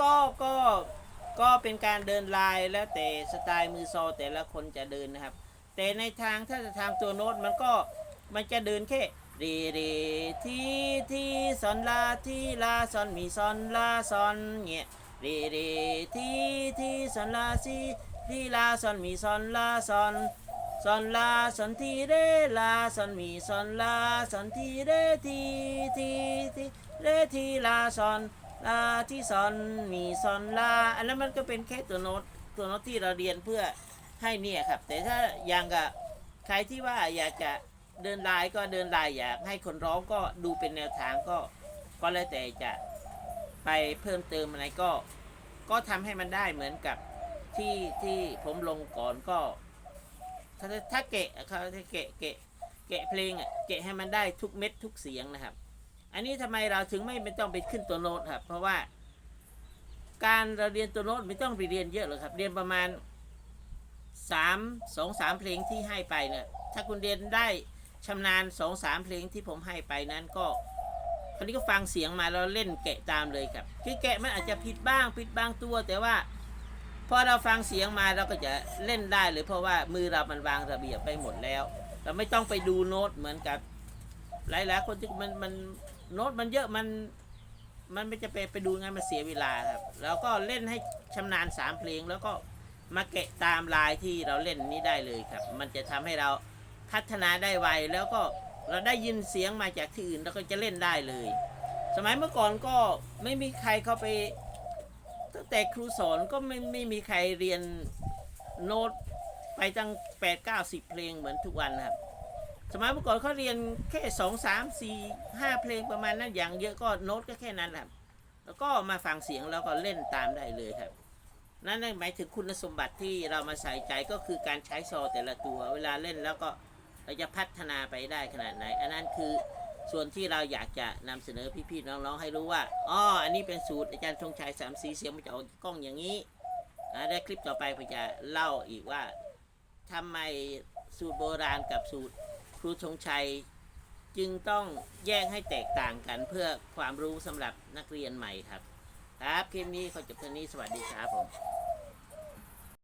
ก็ก็ก็เป็นการเดินลายแล้วแต่สไตล์มือซอแต่ละคนจะเดินนะครับ แต่ในทางถ้าจะทางตัวโน้ตมันก็มันจะเดินแค่รเรทีทีซอนลาทีลาซอนมีซอนลาซอนเงี้ยรเรทีทีซอนลาซีทีลาซอนมีซอนลาซอนซอนลาซอนทีเรลาซอนมีซอนลาซอนทีเรทีทีทีเรทีลาซอน ลาที่ซอนมีซอนลาอันนั้นมันก็เป็นแค่ตัวโน้ตตัวโน้ตที่เราเรียนเพื่อให้เนี่ยครับ แต่ถ้าอย่างกับใครที่ว่าอยากจะเดินลายก็เดินลายอยากให้คนร้องก็ดูเป็นแนวทางก็ก็แล้วแต่จะไปเพิ่มเติมอะไรก็ ก็ทำให้มันได้เหมือนกับที่ที่ผมลงก่อนก็ถ้าถ้าเกะเขาถ้าเกะเกะเกะเพลงอะเกะให้มันได้ทุกเม็ดทุกเสียงนะครับ อันนี้ทำไมเราถึงไม่ไม่ต้องไปขึ้นตัวโน้ตครับ เพราะว่า การเราเรียนตัวโน้ตไม่ต้องไปเรียนเยอะหรอกครับ เรียนประมาณสามสองสามเพลงที่ให้ไปเนี่ยถ้าคุณเรียนได้ชำนาญสองสามเพลงที่ผมให้ไปนั้นก็คราวนี้ก็ฟังเสียงมาแล้วเล่นแกะตามเลยครับคือแกะมันอาจจะผิดบ้างผิดบางตัว แต่ว่าพอเราฟังเสียงมาเราก็จะเล่นได้เลยเพราะว่ามือเรามันวางระเบียบไปหมดแล้ว เราไม่ต้องไปดูโน้ตเหมือนกับ หลายๆคนที่มันมันโน้ตมันเยอะมัน มันไม่จะไปไปดูไงมันเสียเวลาครับ แล้วก็เล่นให้ชำนาญสามเพลงแล้วก็มาแกะตามลายที่เราเล่นนี้ได้เลยครับ มันจะทำให้เราพัฒนาได้ไวแล้วก็เราได้ยินเสียงมาจากที่อื่นเราก็จะเล่นได้เลย สมัยเมื่อก่อนก็ไม่มีใครเข้าไปตั้งแต่ครูสอนก็ไม่ไม่มีใครเรียนโน้ตไปตั้งแปดเก้าสิบเพลงเหมือนทุกวันครับ สมัยเมื่อก่อนเขาเรียนแค่สองสามสี่ห้าเพลงประมาณนั้นอย่างเยอะก็โน้ตก็แค่นั้นครับ แล้วก็มาฟังเสียงแล้วก็เล่นตามได้เลยครับ นั่นหมายถึงคุณสมบัติที่เรามาใส่ใจก็คือการใช้ซอแต่ละตัว เวลาเล่นแล้วก็เราจะพัฒนาไปได้ขนาดไหน อันนั้นคือส่วนที่เราอยากจะนำเสนอพี่ๆน้องๆให้รู้ว่าอ๋ออันนี้เป็นสูตรอาจารย์ธงชัยสามสีเสียงมันจะออกกล้องอย่างนี้อ่าได้คลิปต่อไปผมจะเล่าอีกว่าทำไมสูตรโบราณกับสูตร รูธงชัยจึงต้องแยกให้แตกต่างกันเพื่อความรู้สำหรับนักเรียนใหม่ครับ ครับคลิปนี้ขอจบเท่านี้สวัสดีครับผม